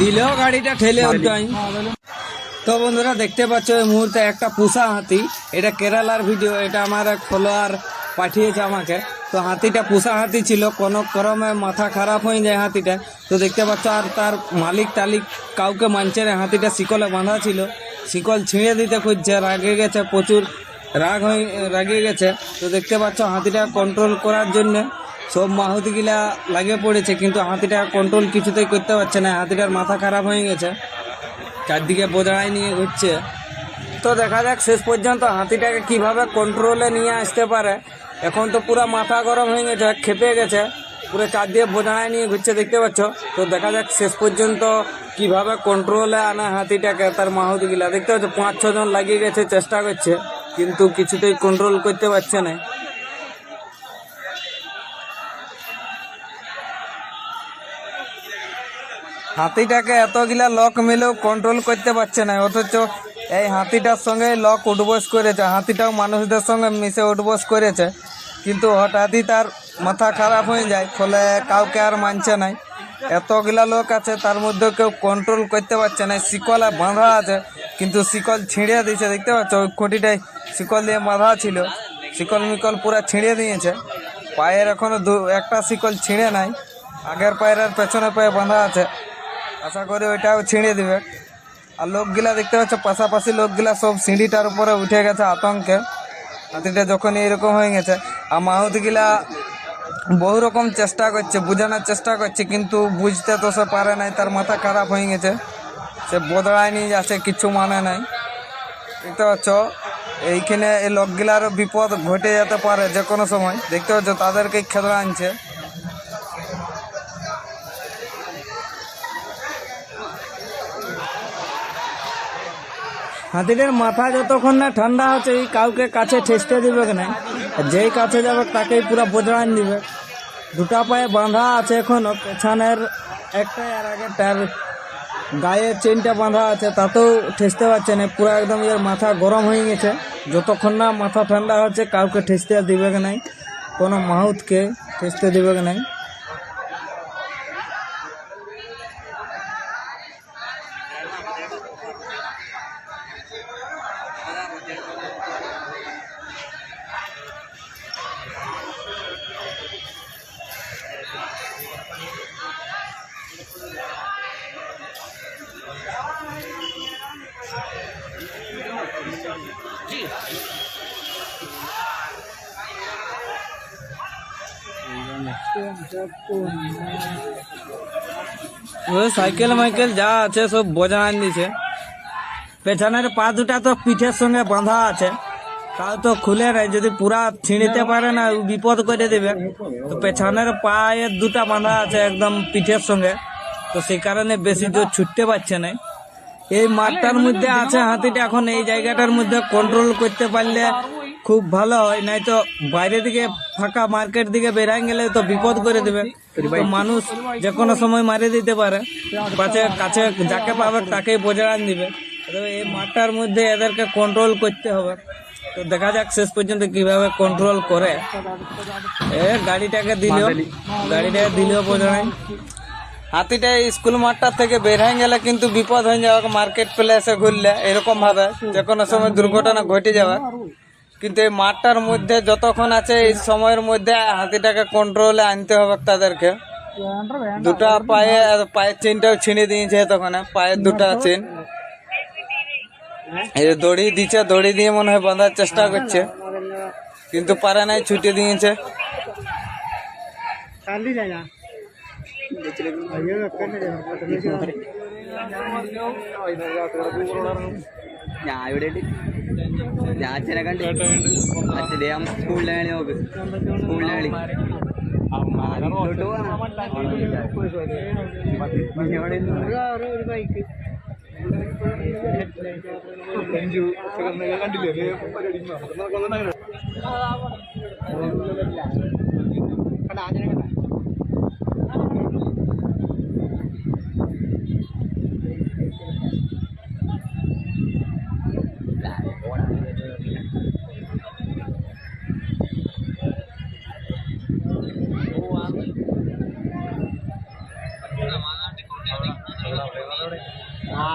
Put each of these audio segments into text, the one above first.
দিলেও গাড়িটা ঠেলে উল্টাই। তো বন্ধুরা দেখতে পাচ্ছ এই মুহূর্তে একটা পুষা হাতি। এটা কেরালার ভিডিও এটা আমার এক ফলোয়ার পাঠিয়েছে আমাকে। তো হাতিটা পুষা হাতি ছিল কোনো ক্রমে মাথা খারাপ হয়ে যায় হাতিটা তো দেখতে পাচ্ছ আর তার মালিক টালিক কাউকে মানছে না। হাতিটা শিকলে বাঁধা ছিল। শিকল ছিঁড়ে দিতে খুঁজছে রাগে গেছে প্রচুর রাগ হয়ে রাগে গেছে। তো দেখতে পাচ্ছ হাতিটা কন্ট্রোল করার জন্য সব মাহুতিগুলা লাগিয়ে পড়েছে, কিন্তু হাতিটা কন্ট্রোল কিছুতেই করতে পারছে না। হাতিটার মাথা খারাপ হয়ে গেছে। চারদিকে বোঝাই নিয়ে ঘুরছে। তো দেখা যাক শেষ পর্যন্ত হাতিটাকে কীভাবে কন্ট্রোলে নিয়ে আসতে পারে। এখন তো পুরো মাথা গরম হয়ে গেছে, খেপে গেছে। পুরো চারদিকে বোঝাই নিয়ে ঘুরছে, দেখতে পাচ্ছ? তো দেখা যাক শেষ পর্যন্ত কীভাবে কন্ট্রোলে আনে হাতিটাকে তার মাহুতিগুলা। দেখতে পাচ্ছ, পাঁচ ছজন লাগিয়ে গেছে, চেষ্টা করছে, কিন্তু কিছুতেই কন্ট্রোল করতে পারছে না। হাতিটাকে এতগুলা লক মিলেও কন্ট্রোল করতে পারছে না, অথচ এই হাতিটার সঙ্গে লক উঠবোস করেছে, হাতিটাও মানুষদের সঙ্গে মিশে উঠবোস করেছে। কিন্তু হঠাৎই তার মাথা খারাপ হয়ে যায়, ফলে কাউকে আর মানছে নাই। এতগুলা লোক আছে, তার মধ্যে কেউ কন্ট্রোল করতে পারছে না। শিকলে বাঁধা আছে, কিন্তু শিকল ছিঁড়ে দিয়েছে, দেখতে পাচ্ছ? ওই খুঁটিটাই শিকল দিয়ে বাঁধা ছিল। শিকল মিকল পুরা ছিঁড়ে দিয়েছে। পায়ের এখনও দু একটা শিকল ছিঁড়ে নাই। আগের পায়ের আর পেছনে পায়ে বাঁধা আছে। আশা করি ওইটাও ছিঁড়ে দিবে। আর লোকগুলা দেখতে পাচ্ছ, পাশাপাশি লোকগুলা সব সিঁড়িটার উপরে উঠে গেছে আতঙ্কে। হাতিটা যখন এইরকম হয়ে গেছে, আর মাহুতগুলা বহু রকম চেষ্টা করছে, বোঝানোর চেষ্টা করছে, কিন্তু বুঝতে তো সে পারে নাই, তার মাথা খারাপ হয়ে গেছে। সে বদলায় নিয়ে যাচ্ছে, কিছু মানে নাই। দেখতে পাচ্ছ, এইখানে এই লোকগুলারও বিপদ ঘটে যেতে পারে যে কোনো সময়। দেখতে পাচ্ছ, তাদেরকে খেদড়া আনছে। হাতিদের মাথা যতক্ষণ না ঠান্ডা হচ্ছে, এই কাউকে কাছে ঠেসতে দিবে না যেই কাছে যাবে, তাকেই পুরো বোঝান দিবে দুটা পায়ে বাঁধা আছে এখনও, পেছনের একটাই আর আগেরটার গায়ে চেনটা বাঁধা আছে, তাতেও ঠেসতে পারছে না। পুরো একদম এর মাথা গরম হয়ে গেছে। যতক্ষণ না মাথা ঠান্ডা হচ্ছে, কাউকে ঠেসতে দিবে নাই? কোনো মাহুতকে ঠেসতে দিবে নাই? সাইকেল মাইকেল যা আছে সব বোঝা আন দিছে পেছনের পা দুটা তো পিঠের সঙ্গে বাঁধা আছে। তাও তো খুলে নাই, যদি পুরা ছিঁড়িতে পারে না বিপদ করে দেবে। তো পেছনের পায়ের দুটা বাঁধা আছে একদম পিঠের সঙ্গে। তো সেই কারণে বেশি জোর ছুটতে পারছে না। এই মাঠটার মধ্যে আছে হাতিটা এখন এই জায়গাটার মধ্যে কন্ট্রোল করতে পারলে খুব ভালো হয় নাই তো বাইরে দিকে ফাঁকা মার্কেট দিকে বেরাই গেলে তো বিপদ করে দেবে। মানুষ যে কোনো সময় মারে দিতে পারে পাশে কাছে যাকে পাবে তাকেই বোঝান দিবে। এই মাঠটার মধ্যে এদেরকে কন্ট্রোল করতে হবে। তো দেখা যাক শেষ পর্যন্ত কীভাবে কন্ট্রোল করে। এ গাড়িটাকে দিলেও গাড়িটাকে দিলেও বোঝায় হাতিটা স্কুল মাঠটা থেকে বের হয়ে গেলে কিন্তু বিপদ হয়ে যাওয়া মার্কেট প্লেসে ঘুরলে এরকম ভাবে যে কোনো সময় দুর্ঘটনা ঘটে যাবে। কিন্তু এই মাঠটার মধ্যে যতক্ষণ আছে এই সময়ের মধ্যে হাতিটাকে কন্ট্রোলে আনতে হবে তাদেরকে। দুটা পায়ে, পায়ের চেনটাও ছিঁড়ে দিয়েছে তখন, পায়ের দুটা চেন। এই দড়ি দিচ্ছে, দড়ি দিয়ে মনে হয় বাঁধার চেষ্টা করছে। কিন্তু পারে নাই, ছুটে দিয়েছে। അയ്യോ ഞാൻ ഇവിടെ ഞാൻ അച്ഛനെ കണ്ടു. അച്ഛന്റെ ഞാൻ സ്കൂളിലെ കളി നോക്ക്. സ്കൂളിലെ കളി. കണ്ടില്ലേ?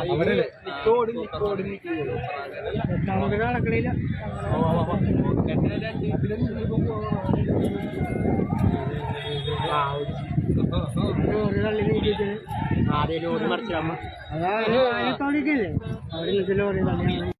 അവരല്ലേ നിക്കോട് നിക്കോട് നമുക്ക് നടക്കണില്ല ആദ്യം ലോറി മറിച്ചമ്മ ലോറി തള്ളിയില്ലേ അവിടെ ലോറി തള്ളിയാണ്